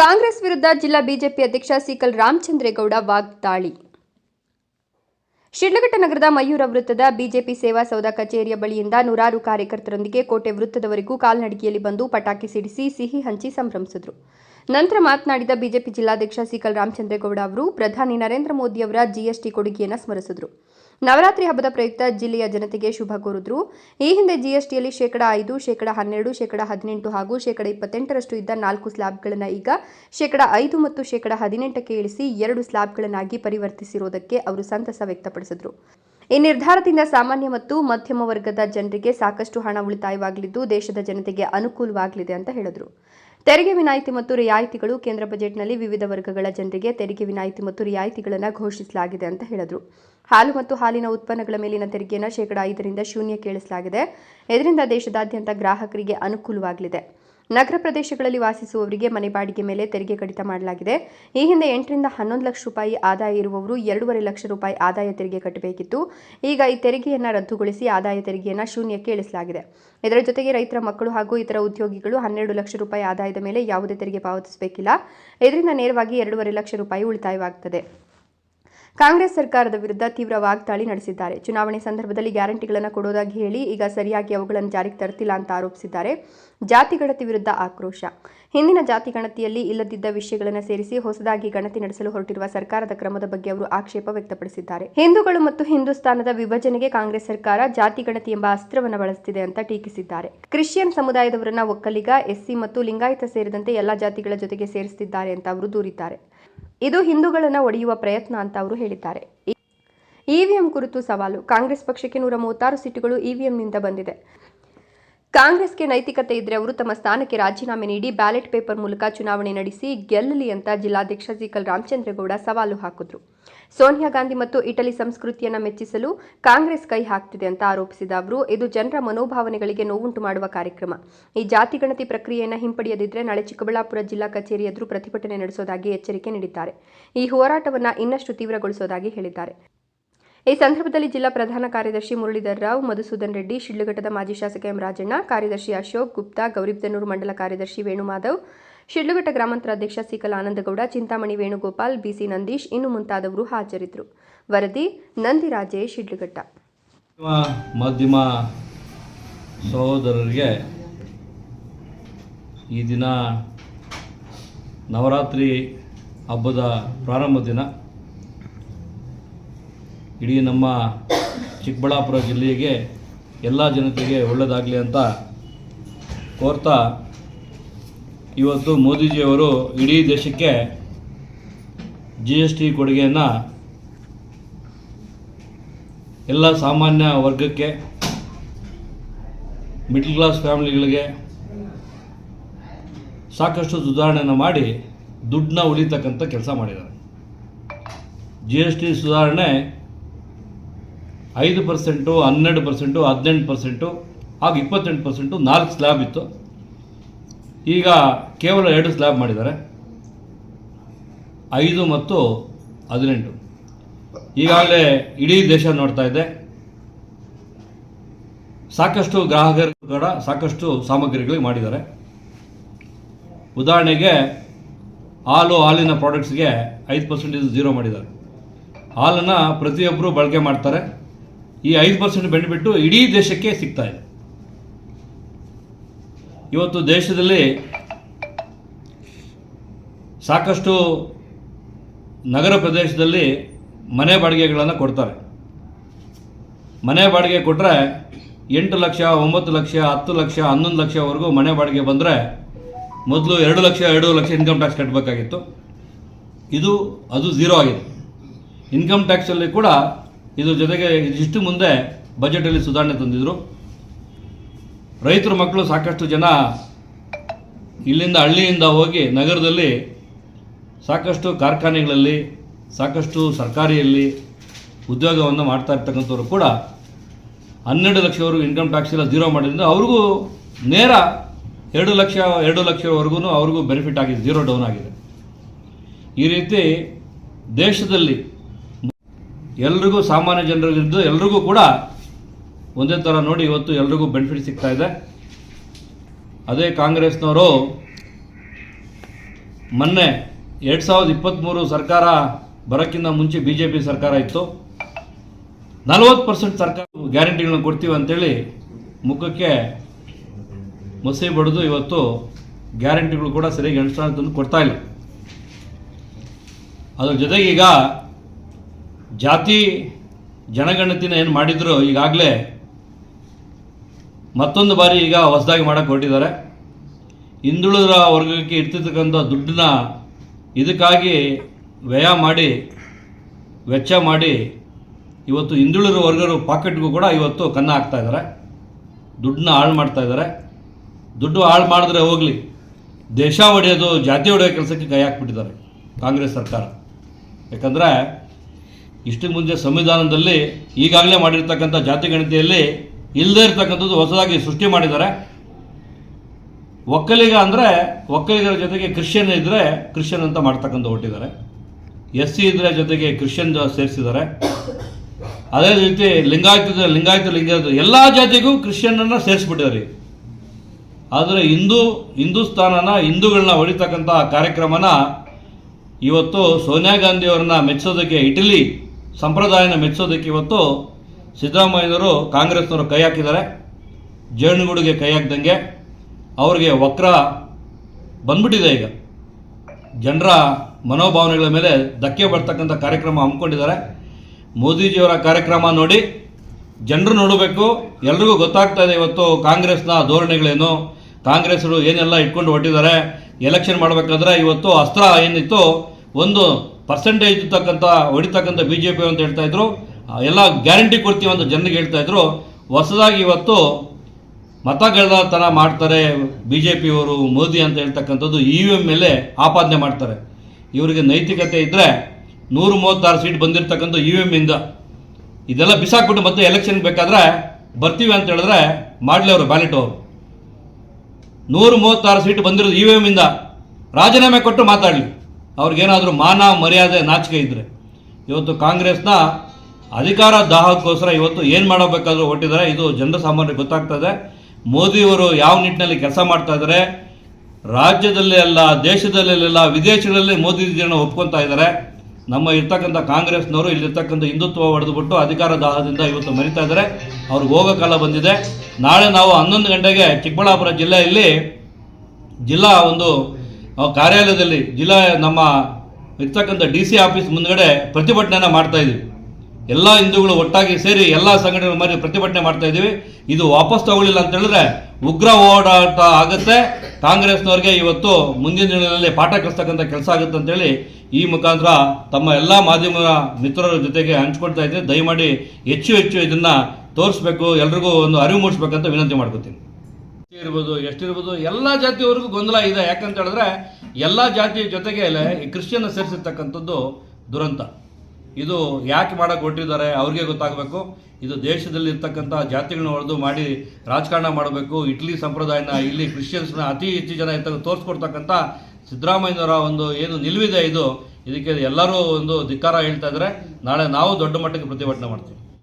ಕಾಂಗ್ರೆಸ್ ವಿರುದ್ಧ ಜಿಲ್ಲಾ ಬಿಜೆಪಿ ಅಧ್ಯಕ್ಷ ಸಿಕಲ್ ರಾಮಚಂದ್ರೇಗೌಡ ವಾಗ್ದಾಳಿ. ಶಿಡ್ಲಘಟ್ಟ ನಗರದ ಮಯೂರ ವೃತ್ತದ ಬಿಜೆಪಿ ಸೇವಾ ಸೌಧ ಕಚೇರಿಯ ಬಳಿಯಿಂದ ನೂರಾರು ಕಾರ್ಯಕರ್ತರೊಂದಿಗೆ ಕೋಟೆ ವೃತ್ತದವರೆಗೂ ಕಾಲ್ನಡಿಗೆಯಲ್ಲಿ ಬಂದು ಪಟಾಕಿ ಸಿಡಿಸಿ ಸಿಹಿ ಹಂಚಿ ಸಂಭ್ರಮಿಸಿದರು. ನಂತರ ಮಾತನಾಡಿದ ಬಿಜೆಪಿ ಜಿಲ್ಲಾಧ್ಯಕ್ಷ ಸಿಕಲ್ ರಾಮಚಂದ್ರೇಗೌಡ ಅವರು, ಪ್ರಧಾನಿ ನರೇಂದ್ರ ಮೋದಿ ಅವರ ಜಿಎಸ್ಟಿ ಕೊಡುಗೆಯನ್ನು ಸ್ಮರಿಸಿದರು. ನವರಾತ್ರಿ ಹಬ್ಬದ ಪ್ರಯುಕ್ತ ಜಿಲ್ಲೆಯ ಜನತೆಗೆ ಶುಭ ಕೋರಿದ್ರು. ಈ ಹಿಂದೆ ಜಿಎಸ್ಟಿಯಲ್ಲಿ ಶೇಕಡ ಐದು, ಶೇಕಡ ಹನ್ನೆರಡು, ಶೇಕಡ ಹದಿನೆಂಟು ಹಾಗೂ ಶೇಕಡ ಇಪ್ಪತ್ತೆಂಟರಷ್ಟು ಇದ್ದ ನಾಲ್ಕು ಸ್ಲ್ಯಾಬ್ಗಳನ್ನು ಈಗ ಶೇಕಡ ಐದು ಮತ್ತು ಶೇಕಡ ಹದಿನೆಂಟಕ್ಕೆ ಇಳಿಸಿ ಎರಡು ಸ್ಲ್ಯಾಬ್ಗಳನ್ನಾಗಿ ಪರಿವರ್ತಿಸಿರುವುದಕ್ಕೆ ಅವರು ಸಂತಸ ವ್ಯಕ್ತಪಡಿಸಿದರು. ಈ ನಿರ್ಧಾರದಿಂದ ಸಾಮಾನ್ಯ ಮತ್ತು ಮಧ್ಯಮ ವರ್ಗದ ಜನರಿಗೆ ಸಾಕಷ್ಟು ಹಣ ಉಳಿತಾಯವಾಗಲಿದ್ದು ದೇಶದ ಜನತೆಗೆ ಅನುಕೂಲವಾಗಲಿದೆ ಅಂತ ಹೇಳಿದರು. ತೆರಿಗೆ ವಿನಾಯಿತಿ ಮತ್ತು ರಿಯಾಯಿತಿಗಳು ಕೇಂದ್ರ ಬಜೆಟ್ನಲ್ಲಿ ವಿವಿಧ ವರ್ಗಗಳ ಜನರಿಗೆ ತೆರಿಗೆ ವಿನಾಯಿತಿ ಮತ್ತು ರಿಯಾಯಿತಿಗಳನ್ನು ಘೋಷಿಸಲಾಗಿದೆ ಅಂತ ಹೇಳಿದರು. ಹಾಲು ಮತ್ತು ಹಾಲಿನ ಉತ್ಪನ್ನಗಳ ಮೇಲಿನ ತೆರಿಗೆಯನ್ನು ಶೇಕಡಾ ಐದರಿಂದ ಶೂನ್ಯ ಇಳಿಸಲಾಗಿದೆ ಇದರಿಂದ ದೇಶದಾದ್ಯಂತ ಗ್ರಾಹಕರಿಗೆ ಅನುಕೂಲವಾಗಲಿದೆ. ನಗರ ಪ್ರದೇಶಗಳಲ್ಲಿ ವಾಸಿಸುವವರಿಗೆ ಮನೆ ಬಾಡಿಗೆ ಮೇಲೆ ತೆರಿಗೆ ಕಡಿತ ಮಾಡಲಾಗಿದೆ. ಈ ಹಿಂದೆ ಎಂಟರಿಂದ ಹನ್ನೊಂದು ಲಕ್ಷ ರೂಪಾಯಿ ಆದಾಯ ಇರುವವರು ಎರಡೂವರೆ ಲಕ್ಷ ರೂಪಾಯಿ ಆದಾಯ ತೆರಿಗೆ ಕಟ್ಟಬೇಕಿತ್ತು. ಈಗ ಈ ತೆರಿಗೆಯನ್ನು ರದ್ದುಗೊಳಿಸಿ ಆದಾಯ ತೆರಿಗೆಯನ್ನು ಶೂನ್ಯಕ್ಕೆ ಇಳಿಸಲಾಗಿದೆ. ಇದರ ಜೊತೆಗೆ ರೈತರ ಮಕ್ಕಳು ಹಾಗೂ ಇತರ ಉದ್ಯೋಗಿಗಳು ಹನ್ನೆರಡು ಲಕ್ಷ ರೂಪಾಯಿ ಆದಾಯದ ಮೇಲೆ ಯಾವುದೇ ತೆರಿಗೆ ಪಾವತಿಸಬೇಕಿಲ್ಲ. ಇದರಿಂದ ನೇರವಾಗಿ ಎರಡೂವರೆ ಲಕ್ಷ ರೂಪಾಯಿ ಉಳಿತಾಯವಾಗುತ್ತದೆ ಕಾಂಗ್ರೆಸ್ ಸರ್ಕಾರದ ವಿರುದ್ಧ ತೀವ್ರ ವಾಗ್ದಾಳಿ ನಡೆಸಿದ್ದಾರೆ. ಚುನಾವಣೆ ಸಂದರ್ಭದಲ್ಲಿ ಗ್ಯಾರಂಟಿಗಳನ್ನು ಕೊಡೋದಾಗಿ ಹೇಳಿ ಈಗ ಸರಿಯಾಗಿ ಅವುಗಳನ್ನು ಜಾರಿಗೆ ತರುತ್ತಿಲ್ಲ ಅಂತ ಆರೋಪಿಸಿದ್ದಾರೆ. ಜಾತಿ ಗಣತಿ ವಿರುದ್ಧ ಆಕ್ರೋಶ. ಹಿಂದಿನ ಜಾತಿ ಗಣತಿಯಲ್ಲಿ ಇಲ್ಲದಿದ್ದ ವಿಷಯಗಳನ್ನು ಸೇರಿಸಿ ಹೊಸದಾಗಿ ಗಣತಿ ನಡೆಸಲು ಹೊರಟಿರುವ ಸರ್ಕಾರದ ಕ್ರಮದ ಬಗ್ಗೆ ಅವರು ಆಕ್ಷೇಪ ವ್ಯಕ್ತಪಡಿಸಿದ್ದಾರೆ. ಹಿಂದೂಗಳು ಮತ್ತು ಹಿಂದೂಸ್ತಾನದ ವಿಭಜನೆಗೆ ಕಾಂಗ್ರೆಸ್ ಸರ್ಕಾರ ಜಾತಿ ಗಣತಿ ಎಂಬ ಅಸ್ತ್ರವನ್ನು ಬಳಸುತ್ತಿದೆ ಅಂತ ಟೀಕಿಸಿದ್ದಾರೆ. ಕ್ರಿಶ್ಚಿಯನ್ ಸಮುದಾಯದವರನ್ನ ಒಕ್ಕಲಿಗ, ಎಸ್ಸಿ ಮತ್ತು ಲಿಂಗಾಯತ ಸೇರಿದಂತೆ ಎಲ್ಲಾ ಜಾತಿಗಳ ಜೊತೆಗೆ ಸೇರಿಸುತ್ತಿದ್ದಾರೆ ಅಂತ ಅವರು ದೂರಿದ್ದಾರೆ. ಇದು ಹಿಂದೂಗಳನ್ನು ಒಡೆಯುವ ಪ್ರಯತ್ನ ಅಂತ ಅವರು ಹೇಳಿದ್ದಾರೆ ಇವಿಎಂ ಕುರಿತು ಸವಾಲು ಕಾಂಗ್ರೆಸ್ ಪಕ್ಷಕ್ಕೆ ನೂರ ಮೂವತ್ತಾರು ಸೀಟುಗಳು ಇವಿಎಂನಿಂದ ಬಂದಿದೆ ಕಾಂಗ್ರೆಸ್ಗೆ ನೈತಿಕತೆ ಇದ್ರೆ ಅವರು ತಮ್ಮ ಸ್ಥಾನಕ್ಕೆ ರಾಜೀನಾಮೆ ನೀಡಿ ಬ್ಯಾಲೆಟ್ ಪೇಪರ್ ಮೂಲಕ ಚುನಾವಣೆ ನಡೆಸಿ ಗೆಲ್ಲಲಿ ಅಂತ ಜಿಲ್ಲಾಧ್ಯಕ್ಷ ಜಿಕಲ್ ರಾಮಚಂದ್ರಗೌಡ ಸವಾಲು ಹಾಕಿದ್ರು. ಸೋನಿಯಾ ಗಾಂಧಿ ಮತ್ತು ಇಟಲಿ ಸಂಸ್ಕೃತಿಯನ್ನ ಮೆಚ್ಚಿಸಲು ಕಾಂಗ್ರೆಸ್ ಕೈ ಹಾಕ್ತಿದೆ ಅಂತ ಆರೋಪಿಸಿದ ಅವರು, ಇದು ಜನರ ಮನೋಭಾವನೆಗಳಿಗೆ ನೋವುಂಟು ಮಾಡುವ ಕಾರ್ಯಕ್ರಮ. ಈ ಜಾತಿ ಗಣತಿ ಪ್ರಕ್ರಿಯೆಯನ್ನು ಹಿಂಪಡೆಯದಿದ್ರೆ ನಾಳೆ ಚಿಕ್ಕಬಳ್ಳಾಪುರ ಜಿಲ್ಲಾ ಕಚೇರಿ ಎದುರು ಪ್ರತಿಭಟನೆ ನಡೆಸೋದಾಗಿ ಎಚ್ಚರಿಕೆ ನೀಡಿದ್ದಾರೆ. ಈ ಹೋರಾಟವನ್ನು ಇನ್ನಷ್ಟು ತೀವ್ರಗೊಳಿಸೋದಾಗಿ ಹೇಳಿದ್ದಾರೆ. ಈ ಸಂದರ್ಭದಲ್ಲಿ ಜಿಲ್ಲಾ ಪ್ರಧಾನ ಕಾರ್ಯದರ್ಶಿ ಮುರಳೀಧರ್ ರಾವ್, ಮಧುಸೂದನ್ ರೆಡ್ಡಿ, ಶಿಡ್ಲಘಟ್ಟದ ಮಾಜಿ ಶಾಸಕ ಎಂ ರಾಜಣ್ಣ, ಕಾರ್ಯದರ್ಶಿ ಅಶೋಕ್ ಗುಪ್ತಾ, ಗೌರಿಬ್ದನೂರು ಮಂಡಲ ಕಾರ್ಯದರ್ಶಿ ವೇಣುಮಾಧವ್, ಶಿಡ್ಲಘಟ್ಟ ಗ್ರಾಮಾಂತರ ಅಧ್ಯಕ್ಷ ಸಿಕಲ್ ಆನಂದಗೌಡ, ಚಿಂತಾಮಣಿ ವೇಣುಗೋಪಾಲ್, ಬಿಸಿ ನಂದೀಶ್ ಇನ್ನು ಮುಂತಾದವರು ಹಾಜರಿದ್ದರು. ವರದಿ ನಂದಿರಾಜೇ ಶಿಡ್ಲಘಟ್ಟ. ಮಾಧ್ಯಮ ಸಹೋದರರಿಗೆ ಈ ದಿನ ನವರಾತ್ರಿ ಹಬ್ಬದ ಪ್ರಾರಂಭ ದಿನ. ಇಡೀ ನಮ್ಮ ಚಿಕ್ಕಬಳ್ಳಾಪುರ ಜಿಲ್ಲೆಗೆ ಎಲ್ಲ ಜನತೆಗೆ ಒಳ್ಳೆಯದಾಗಲಿ ಅಂತ ಕೋರ್ತಾ ಇವತ್ತು ಮೋದಿಜಿಯವರು ಇಡೀ ದೇಶಕ್ಕೆ ಜಿ ಎಸ್ ಟಿ ಕೊಡುಗೆಯನ್ನು ಎಲ್ಲ ಸಾಮಾನ್ಯ ವರ್ಗಕ್ಕೆ ಮಿಡ್ಲ್ ಕ್ಲಾಸ್ ಫ್ಯಾಮಿಲಿಗಳಿಗೆ ಸಾಕಷ್ಟು ಸುಧಾರಣೆಯನ್ನು ಮಾಡಿ ದುಡ್ಡನ್ನ ಉಳಿತಕ್ಕಂಥ ಕೆಲಸ ಮಾಡಿದ್ದಾರೆ. ಜಿ ಎಸ್ ಟಿ ಸುಧಾರಣೆ ಐದು ಪರ್ಸೆಂಟು, ಹನ್ನೆರಡು ಪರ್ಸೆಂಟು, ಹದಿನೆಂಟು ಪರ್ಸೆಂಟು, ಹಾಗೂ ಇಪ್ಪತ್ತೆಂಟು ಪರ್ಸೆಂಟು ನಾಲ್ಕು ಸ್ಲ್ಯಾಬ್ ಇತ್ತು. ಈಗ ಕೇವಲ ಎರಡು ಸ್ಲ್ಯಾಬ್ ಮಾಡಿದ್ದಾರೆ. ಐದು ಮತ್ತು ಹದಿನೆಂಟು. ಈಗಾಗಲೇ ಇಡೀ ದೇಶ ನೋಡ್ತಾ ಇದೆ. ಸಾಕಷ್ಟು ಗ್ರಾಹಕರು ಕೂಡ ಸಾಕಷ್ಟು ಸಾಮಗ್ರಿಗಳಿಗೆ ಮಾಡಿದ್ದಾರೆ. ಉದಾಹರಣೆಗೆ, ಹಾಲು ಹಾಲಿನ ಪ್ರಾಡಕ್ಟ್ಸ್ಗೆ ಐದು ಪರ್ಸೆಂಟೇಜ್ ಜೀರೋ ಮಾಡಿದ್ದಾರೆ. ಹಾಲನ್ನು ಪ್ರತಿಯೊಬ್ಬರು ಬಳಕೆ ಮಾಡ್ತಾರೆ. ಈ ಐದು ಪರ್ಸೆಂಟ್ ಬೆನಿಫಿಟ್ಟು ಇಡೀ ದೇಶಕ್ಕೆ ಸಿಗ್ತಾ ಇದೆ. ಇವತ್ತು ದೇಶದಲ್ಲಿ ಸಾಕಷ್ಟು ನಗರ ಪ್ರದೇಶದಲ್ಲಿ ಮನೆ ಬಾಡಿಗೆಗಳನ್ನು ಕೊಡ್ತಾರೆ. ಮನೆ ಬಾಡಿಗೆ ಕೊಟ್ಟರೆ ಎಂಟು ಲಕ್ಷ, ಒಂಬತ್ತು ಲಕ್ಷ, ಹತ್ತು ಲಕ್ಷ, ಹನ್ನೊಂದು ಲಕ್ಷವರೆಗೂ ಮನೆ ಬಾಡಿಗೆ ಬಂದರೆ ಮೊದಲು ಎರಡು ಲಕ್ಷ ಎರಡು ಲಕ್ಷ ಇನ್ಕಮ್ ಟ್ಯಾಕ್ಸ್ ಕಟ್ಟಬೇಕಾಗಿತ್ತು ಇದು, ಅದು ಝೀರೋ ಆಗಿದೆ. ಇನ್ಕಮ್ ಟ್ಯಾಕ್ಸಲ್ಲಿ ಕೂಡ ಇದ್ರ ಜೊತೆಗೆ ಇದಿಷ್ಟು ಮುಂದೆ ಬಜೆಟಲ್ಲಿ ಸುಧಾರಣೆ ತಂದಿದ್ರು. ರೈತರ ಮಕ್ಕಳು ಸಾಕಷ್ಟು ಜನ ಇಲ್ಲಿಂದ ಹಳ್ಳಿಯಿಂದ ಹೋಗಿ ನಗರದಲ್ಲಿ ಸಾಕಷ್ಟು ಕಾರ್ಖಾನೆಗಳಲ್ಲಿ, ಸಾಕಷ್ಟು ಸರ್ಕಾರಿಯಲ್ಲಿ ಉದ್ಯೋಗವನ್ನು ಮಾಡ್ತಾ ಇರ್ತಕ್ಕಂಥವ್ರು ಕೂಡ ಹನ್ನೆರಡು ಲಕ್ಷವರೆಗೂ ಇನ್ಕಮ್ ಟ್ಯಾಕ್ಸ್ ಎಲ್ಲ ಝೀರೋ ಮಾಡಿದ್ರಿಂದ ಅವ್ರಿಗೂ ನೇರ ಎರಡು ಲಕ್ಷ, ಎರಡು ಲಕ್ಷವರೆಗೂ ಅವ್ರಿಗೂ ಬೆನಿಫಿಟ್ ಆಗಿದೆ ಝೀರೋ ಡೌನ್ ಆಗಿದೆ. ಈ ರೀತಿ ದೇಶದಲ್ಲಿ ಎಲ್ರಿಗೂ ಸಾಮಾನ್ಯ ಜನರಿಂದ ಎಲ್ರಿಗೂ ಕೂಡ ಒಂದೇ ಥರ ನೋಡಿ ಇವತ್ತು ಎಲ್ರಿಗೂ ಬೆನಿಫಿಟ್ ಸಿಗ್ತಾ ಇದೆ. ಅದೇ ಕಾಂಗ್ರೆಸ್ನವರು ಮೊನ್ನೆ ಎರಡು ಸಾವಿರದ ಇಪ್ಪತ್ತ್ಮೂರು ಸರ್ಕಾರ ಬರೋಕ್ಕಿಂತ ಮುಂಚೆ ಬಿ ಜೆ ಪಿ ಸರ್ಕಾರ ಇತ್ತು. ನಲವತ್ತು ಪರ್ಸೆಂಟ್ ಸರ್ಕಾರ ಗ್ಯಾರಂಟಿಗಳನ್ನ ಕೊಡ್ತೀವಿ ಅಂತೇಳಿ ಮುಖಕ್ಕೆ ಮಸಿ ಬಡಿದು ಇವತ್ತು ಗ್ಯಾರಂಟಿಗಳು ಕೂಡ ಸರಿಯಾಗಿ ಅನುಷ್ಠಾನ ತಂದು ಕೊಡ್ತಾ ಇಲ್ಲ. ಅದ್ರ ಜೊತೆಗೆ ಈಗ ಜಾತಿ ಜನಗಣತಿನ ಏನು ಮಾಡಿದ್ರು ಈಗಾಗಲೇ ಮತ್ತೊಂದು ಬಾರಿ ಈಗ ಹೊಸದಾಗಿ ಮಾಡಕ್ಕೆ ಹೊರಟಿದ್ದಾರೆ. ಹಿಂದುಳಿದ ವರ್ಗಕ್ಕೆ ಇರ್ತಿರ್ತಕ್ಕಂಥ ದುಡ್ಡನ್ನ ಇದಕ್ಕಾಗಿ ವ್ಯಯ ಮಾಡಿ, ವೆಚ್ಚ ಮಾಡಿ ಇವತ್ತು ಹಿಂದುಳಿದ ವರ್ಗರು ಪಾಕೆಟ್ಗೂ ಕೂಡ ಇವತ್ತು ಕನ್ನ ಹಾಕ್ತಾ ಇದ್ದಾರೆ. ದುಡ್ಡನ್ನ ಹಾಳು ಮಾಡ್ತಾ ಇದ್ದಾರೆ. ದುಡ್ಡು ಹಾಳು ಮಾಡಿದ್ರೆ ಹೋಗಲಿ. ದೇಶ ಒಡೆಯೋದು, ಜಾತಿ ಒಡೆಯೋ ಕೆಲಸಕ್ಕೆ ಕೈ ಹಾಕ್ಬಿಟ್ಟಿದ್ದಾರೆ ಕಾಂಗ್ರೆಸ್ ಸರ್ಕಾರ. ಯಾಕಂದರೆ ಇಷ್ಟು ಮುಂದೆ ಸಂವಿಧಾನದಲ್ಲಿ ಈಗಾಗಲೇ ಮಾಡಿರ್ತಕ್ಕಂಥ ಜಾತಿ ಗಣತಿಯಲ್ಲಿ ಇಲ್ಲದೇ ಇರತಕ್ಕಂಥದ್ದು ಹೊಸದಾಗಿ ಸೃಷ್ಟಿ ಮಾಡಿದ್ದಾರೆ. ಒಕ್ಕಲಿಗ ಅಂದರೆ ಒಕ್ಕಲಿಗರ ಜೊತೆಗೆ ಕ್ರಿಶ್ಚಿಯನ್ ಇದ್ದರೆ ಕ್ರಿಶ್ಚಿಯನ್ ಅಂತ ಮಾಡ್ತಕ್ಕಂಥ ಹೊಟ್ಟಿದ್ದಾರೆ. ಎಸ್ ಸಿ ಇದ್ರ ಜೊತೆಗೆ ಕ್ರಿಶ್ಚಿಯನ್ ಸೇರಿಸಿದ್ದಾರೆ. ಅದೇ ರೀತಿ ಲಿಂಗಾಯತ ಲಿಂಗಾಯತ ಲಿಂಗಾಯತ ಎಲ್ಲ ಜಾತಿಗೂ ಕ್ರಿಶ್ಚಿಯನ್ನನ್ನು ಸೇರಿಸ್ಬಿಟ್ಟಿದ್ದಾರೆ. ಆದರೆ ಹಿಂದೂ ಹಿಂದೂಸ್ತಾನನ ಹಿಂದೂಗಳನ್ನ ಹೊಡಿತಕ್ಕಂಥ ಕಾರ್ಯಕ್ರಮನ ಇವತ್ತು ಸೋನಿಯಾ ಗಾಂಧಿಯವರನ್ನ ಮೆಚ್ಚೋದಕ್ಕೆ ಇಟಲಿ ಸಂಪ್ರದಾಯನ ಮೆಚ್ಚೋದಕ್ಕೆ ಇವತ್ತು ಸಿದ್ದರಾಮಯ್ಯನವರು ಕಾಂಗ್ರೆಸ್ನವರು ಕೈ ಹಾಕಿದ್ದಾರೆ. ಜೇನುಗೂಡಿಗೆ ಕೈ ಹಾಕ್ದಂಗೆ ಅವ್ರಿಗೆ ವಕ್ರ ಬಂದ್ಬಿಟ್ಟಿದೆ ಈಗ. ಜನರ ಮನೋಭಾವನೆಗಳ ಮೇಲೆ ಧಕ್ಕೆ ಬರ್ತಕ್ಕಂಥ ಕಾರ್ಯಕ್ರಮ ಹಮ್ಮಿಕೊಂಡಿದ್ದಾರೆ. ಮೋದಿಜಿಯವರ ಕಾರ್ಯಕ್ರಮ ನೋಡಿ ಜನರು ನೋಡಬೇಕು. ಎಲ್ರಿಗೂ ಗೊತ್ತಾಗ್ತಾ ಇದೆ ಇವತ್ತು ಕಾಂಗ್ರೆಸ್ನ ಧೋರಣೆಗಳೇನು. ಕಾಂಗ್ರೆಸ್ರು ಏನೆಲ್ಲ ಇಟ್ಕೊಂಡು ಹೊಟ್ಟಿದ್ದಾರೆ ಎಲೆಕ್ಷನ್ ಮಾಡಬೇಕಾದ್ರೆ ಇವತ್ತು ಅಸ್ತ್ರ ಏನಿತ್ತು ಒಂದು ಪರ್ಸೆಂಟೇಜ್ ಇರ್ತಕ್ಕಂಥ ಹೊಡಿತಕ್ಕಂಥ ಬಿ ಜೆ ಪಿ ಅಂತ ಹೇಳ್ತಾ ಇದ್ರು. ಎಲ್ಲ ಗ್ಯಾರಂಟಿ ಕೊಡ್ತೀವಿ ಅಂತ ಜನರಿಗೆ ಹೇಳ್ತಾ ಇದ್ರು. ಹೊಸದಾಗಿ ಇವತ್ತು ಮತಗಳತನ ಮಾಡ್ತಾರೆ ಬಿ ಜೆ ಪಿಯವರು ಮೋದಿ ಅಂತ ಹೇಳ್ತಕ್ಕಂಥದ್ದು ಇ ವಿ ಎಂ ಮೇಲೆ ಆಪಾದನೆ ಮಾಡ್ತಾರೆ. ಇವರಿಗೆ ನೈತಿಕತೆ ಇದ್ದರೆ ನೂರು ಮೂವತ್ತಾರು ಸೀಟ್ ಬಂದಿರತಕ್ಕಂಥ ಇ ವಿ ಎಮ್ಮಿಂದ ಇದೆಲ್ಲ ಬಿಸಾಕ್ಬಿಟ್ಟು ಮತ್ತೆ ಎಲೆಕ್ಷನ್ ಬೇಕಾದ್ರೆ ಬರ್ತೀವಿ ಅಂತ ಹೇಳಿದ್ರೆ ಮಾಡಲಿ ಅವರು ಬ್ಯಾಲೆಟ್ ಅವರು. ನೂರು ಮೂವತ್ತಾರು ಸೀಟ್ ಬಂದಿರೋದು ಇ ವಿ ಎಮ್ಮಿಂದ ರಾಜೀನಾಮೆ ಕೊಟ್ಟು ಮಾತಾಡಲಿ. ಅವ್ರಿಗೇನಾದರೂ ಮಾನ, ಮರ್ಯಾದೆ, ನಾಚಿಕೆ ಇದ್ದರೆ ಇವತ್ತು ಕಾಂಗ್ರೆಸ್ನ ಅಧಿಕಾರ ದಾಹಕ್ಕೋಸ್ಕರ ಇವತ್ತು ಏನು ಮಾಡಬೇಕಾದ್ರೂ ಹೊಟ್ಟಿದ್ದಾರೆ. ಇದು ಜನರ ಸಾಮಾನ್ಯರಿಗೆ ಗೊತ್ತಾಗ್ತದೆ. ಮೋದಿಯವರು ಯಾವ ನಿಟ್ಟಿನಲ್ಲಿ ಕೆಲಸ ಮಾಡ್ತಾ ಇದ್ದಾರೆ. ರಾಜ್ಯದಲ್ಲಿ ಅಲ್ಲ ದೇಶದಲ್ಲೆಲ್ಲ ವಿದೇಶಗಳಲ್ಲಿ ಜನ ಒಪ್ಕೊತಾ ಇದ್ದಾರೆ. ನಮ್ಮ ಇರ್ತಕ್ಕಂಥ ಕಾಂಗ್ರೆಸ್ನವರು ಇಲ್ಲಿರ್ತಕ್ಕಂಥ ಹಿಂದುತ್ವ ಹೊಡೆದುಬಿಟ್ಟು ಅಧಿಕಾರ ದಾಹದಿಂದ ಇವತ್ತು ಮರಿತಾ ಇದ್ದಾರೆ. ಅವ್ರಿಗೆ ಹೋಗೋ ಕಾಲ ಬಂದಿದೆ. ನಾಳೆ ನಾವು ಹನ್ನೊಂದು ಗಂಟೆಗೆ ಚಿಕ್ಕಬಳ್ಳಾಪುರ ಜಿಲ್ಲೆಯಲ್ಲಿ ಜಿಲ್ಲಾ ಒಂದು ಕಾರ್ಯಾಲಯದಲ್ಲಿ ಜಿಲ್ಲಾ ನಮ್ಮ ಇರ್ತಕ್ಕಂಥ ಡಿ ಸಿ ಆಫೀಸ್ ಮುಂದ್ಗಡೆ ಪ್ರತಿಭಟನೆಯನ್ನು ಮಾಡ್ತಾ ಇದ್ದೀವಿ. ಎಲ್ಲ ಹಿಂದೂಗಳು ಒಟ್ಟಾಗಿ ಸೇರಿ ಎಲ್ಲ ಸಂಘಟನೆಗಳ ಮಾಡಿ ಪ್ರತಿಭಟನೆ ಮಾಡ್ತಾ ಇದ್ದೀವಿ. ಇದು ವಾಪಸ್ ತಗೊಳ್ಳಿಲ್ಲ ಅಂತ ಹೇಳಿದ್ರೆ ಉಗ್ರ ಓಡಾಟ ಆಗುತ್ತೆ. ಕಾಂಗ್ರೆಸ್ನವ್ರಿಗೆ ಇವತ್ತು ಮುಂದಿನ ದಿನಗಳಲ್ಲಿ ಪಾಠ ಕಲಿಸ್ತಕ್ಕಂಥ ಕೆಲಸ ಆಗುತ್ತೆ ಅಂತೇಳಿ ಈ ಮುಖಾಂತರ ತಮ್ಮ ಎಲ್ಲ ಮಾಧ್ಯಮ ಮಿತ್ರರ ಜೊತೆಗೆ ಹಂಚ್ಕೊಳ್ತಾ ಇದ್ದೀನಿ ದಯಮಾಡಿ ಹೆಚ್ಚು ಹೆಚ್ಚು ಇದನ್ನು ತೋರಿಸ್ಬೇಕು, ಎಲ್ರಿಗೂ ಒಂದು ಅರಿವು ಮೂಡಿಸ್ಬೇಕಂತ ವಿನಂತಿ ಮಾಡ್ಕೊತೀನಿ. ಇರ್ಬೋದು, ಎಷ್ಟಿರ್ಬೋದು, ಎಲ್ಲ ಜಾತಿಯವರೆಗೂ ಗೊಂದಲ ಇದೆ. ಯಾಕಂತ ಹೇಳಿದ್ರೆ ಎಲ್ಲ ಜಾತಿಯ ಜೊತೆಗೆ ಕ್ರಿಶ್ಚಿಯನ್ ಸೇರಿಸಿರ್ತಕ್ಕಂಥದ್ದು ದುರಂತ. ಇದು ಯಾಕೆ ಮಾಡಕ್ಕೆ ಹೊಟ್ಟಿದ್ದಾರೆ ಅವ್ರಿಗೆ ಗೊತ್ತಾಗಬೇಕು. ಇದು ದೇಶದಲ್ಲಿ ಇರ್ತಕ್ಕಂಥ ಜಾತಿಗಳನ್ನ ಹೊಡೆದು ಮಾಡಿ ರಾಜಕಾರಣ ಮಾಡಬೇಕು. ಇಟ್ಲಿ ಸಂಪ್ರದಾಯನ, ಇಲ್ಲಿ ಕ್ರಿಶ್ಚಿಯನ್ಸ್ನ ಅತಿ ಹೆಚ್ಚು ಜನ ಇರ್ತಕ್ಕ ತೋರಿಸ್ಕೊಡ್ತಕ್ಕಂಥ ಸಿದ್ದರಾಮಯ್ಯನವರ ಒಂದು ಏನು ನಿಲುವಿದೆ ಇದು. ಇದಕ್ಕೆ ಎಲ್ಲರೂ ಒಂದು ಧಿಕ್ಕಾರ ಹೇಳ್ತಾ ಇದ್ದಾರೆ. ನಾಳೆ ನಾವು ದೊಡ್ಡ ಮಟ್ಟಕ್ಕೆ ಪ್ರತಿಭಟನೆ ಮಾಡ್ತೀವಿ.